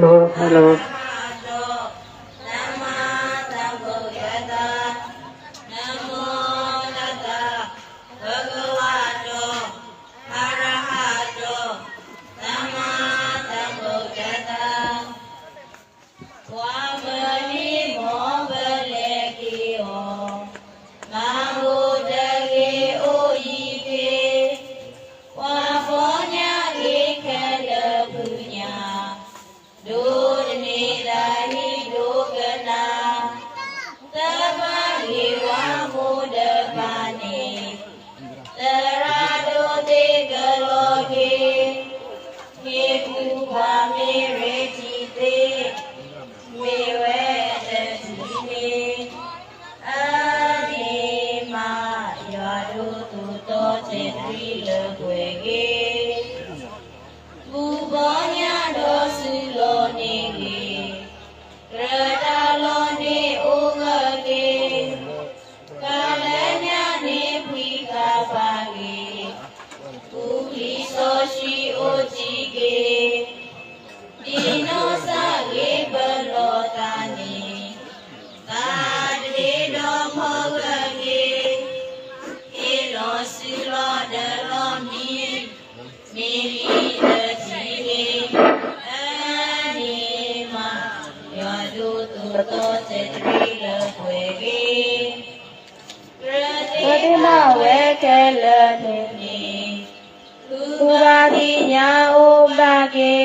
no, no. ရုတုတောစေတိလကွေကေဘူဘောညာတော်စုလောနေကေရတ သောစေတရိလဝေဝိပတိမဝေကလနိနိသုဘာတိညာဥပကေ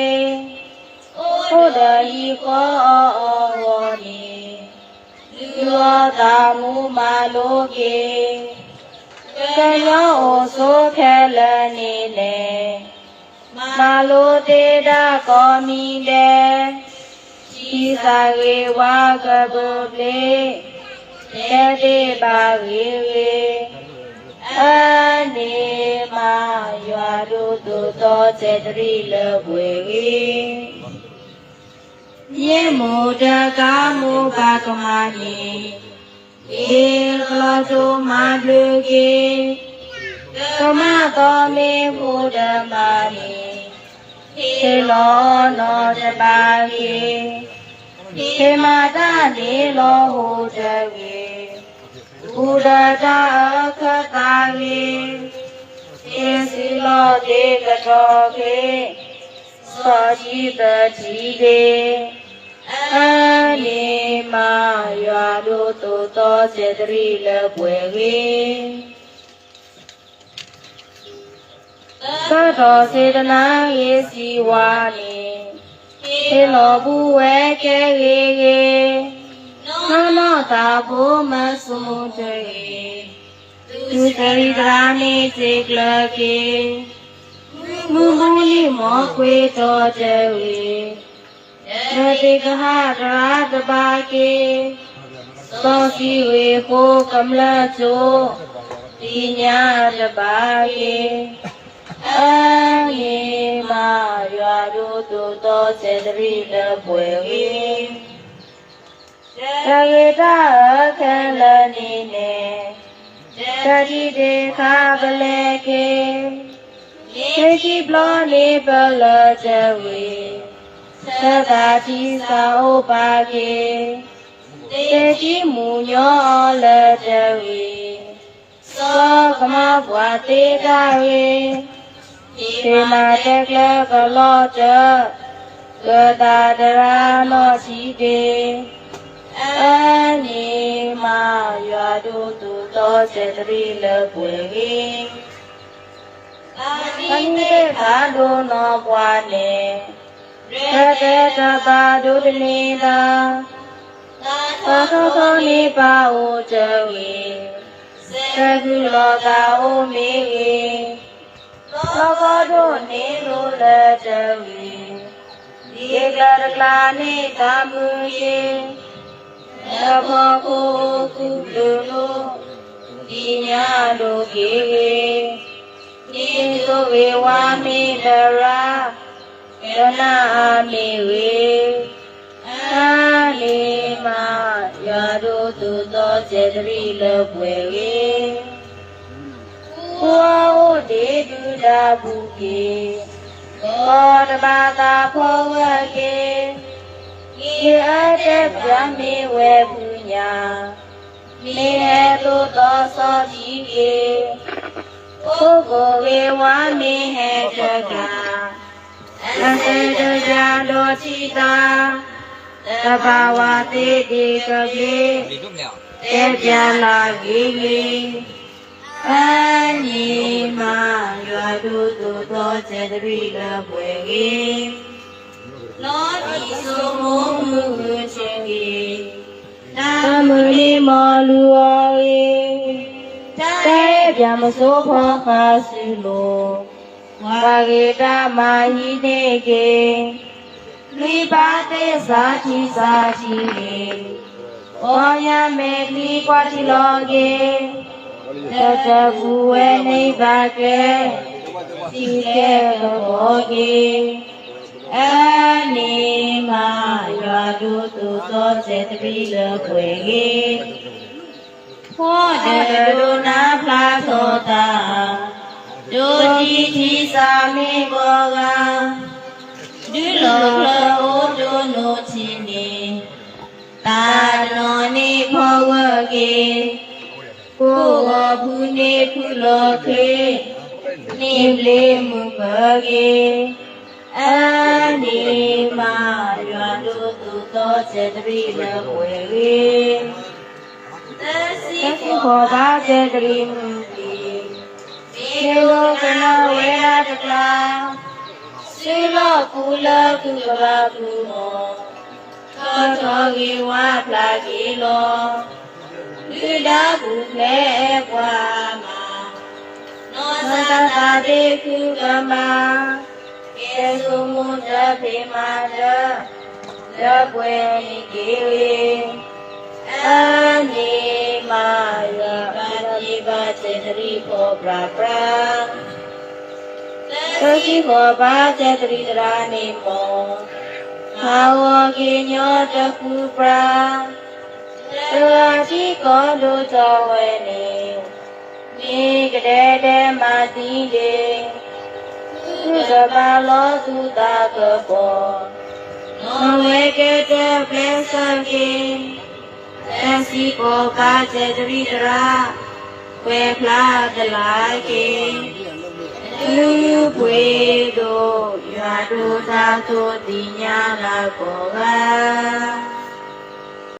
ဥဒယိကောအောဝောနိယောတာမူမာလောကေကယောဩသောခဲလနိလေမာလောတေတာကောမိတေ တိသာဝေဝကပုလေတေတိပါဝေဝေအနေမယွာရုတုသောစေတရိလဝေဝေယေမုဒကာမုဘာကမနိေကလတုမဘလုကေကမတောမေဘုဒ္ဓမာနိေလောနောတပါယေ ဟေမတာနေလောဟောတကေဘုဒ္ဓတာအခတာကေသင်စီလောတေကထောကေသောတိတတိတေအနေမရွာတို့တူသောစေတရီလပွေကေသတ္တောစေတနာယေစီဝါနိ လောဘူးဝဲကဲကေကေနောနောတာဘုမဆုတေသူစရိတရာနိစေကလကေမူမူနိမောကွေတော်တေဝေရတိကဟတရာတပါကေသောစီဝေဟောကမလကျိုတိညာတပါကေအနေမရွာတို့ သို့သောစေတရိလပွဲဝေတရေတအခန္လနိနေတတိတေခပလေကေသေရှိပလောနေပလဇဝေသတ္တာတိသာဥပါကေသေရှိမူညောလဇဝေသောကမဘဝတေကဝေဒီ မာတက်ကလကလောတကတာတရာနောရှိတေအနေမရွာတို့သူသောစေတရီလပွေကြီးအနိတေဘာဒုနောဘွားနေရတေတပါဒုတနေတာသာသောသောနိပါဩဇဝေသကုလောကဩမေဝေ လောကတို့နေလို့လက်တဝီဒီကရကလာနေတမှုရှိသဘောကိုကုလူလို့ဒီညာတို့ကေဒီသို့ဝေဝါမိတရာရဏအာမိဝေအာလိမယာတို့သူသောစေတရီလပွေဝေဘောဒေတု จาบุเกโกตปาตาโพวะเกกิอะเตปะเมเวปุญญาမေတုတောသောတိကေပုဂ္ဂိုလ်ဝေဝမေဟတကအစေတရာလောတိတာသဘာဝတိတိကပိတေပြန်လာဂိဂိ အနေမရွာတို့သို့သောစေတရိလပွေကြီးလောတိစုံမှုမှုချင်းကြီးသမဏိမောလူအော်တေပြမစိုးဖောခါစီလိုဝါဂေတမဟိနေကေလိပါတေသာတိသာတိလေဘောယမေတိကွာတိလောကေ သတ္တဘူဝေနိဗ္ဗာကေတိကေဘောကေအနေမရွာတို့သူသောစေတပိလခွေကေဖောတေဒုနာဖလာသောတာဒုတိတိသာမေဘောကဒုလောလောဒုနောချင်းနေတာနောနိဖောဝကေကို ဝဘုနေဖုလောခေနိလေမုပကေအနေမရွာတို့သူသောစေတရိလဝေကေသစီခောဘာစေတရိမုတိသေလောကနဝေရတကလာစေလောကုလကုကဘာကုမောသောသောကေဝါပလာကေ ကုကမကေသုမုဒဖေမာဒရပွေနိကေဝေအနေမာယပါတိပါစေတရိခောပရာပရာသတိခောပါစေတရိတရာနေမောဘာဝကိညောတခုပရာသရာတိကောလူသောဝေနေ မိကတဲ့တဲ့မတိလေသုသဘာလောသုတာကပောနောဝေကတဲ့ပြေစံကိသစီကိုပါစေတရိတရာဝေဖလာတလာကေတလူပွေတို့ရွာတို့သားတို့ဒီညာလာကိုက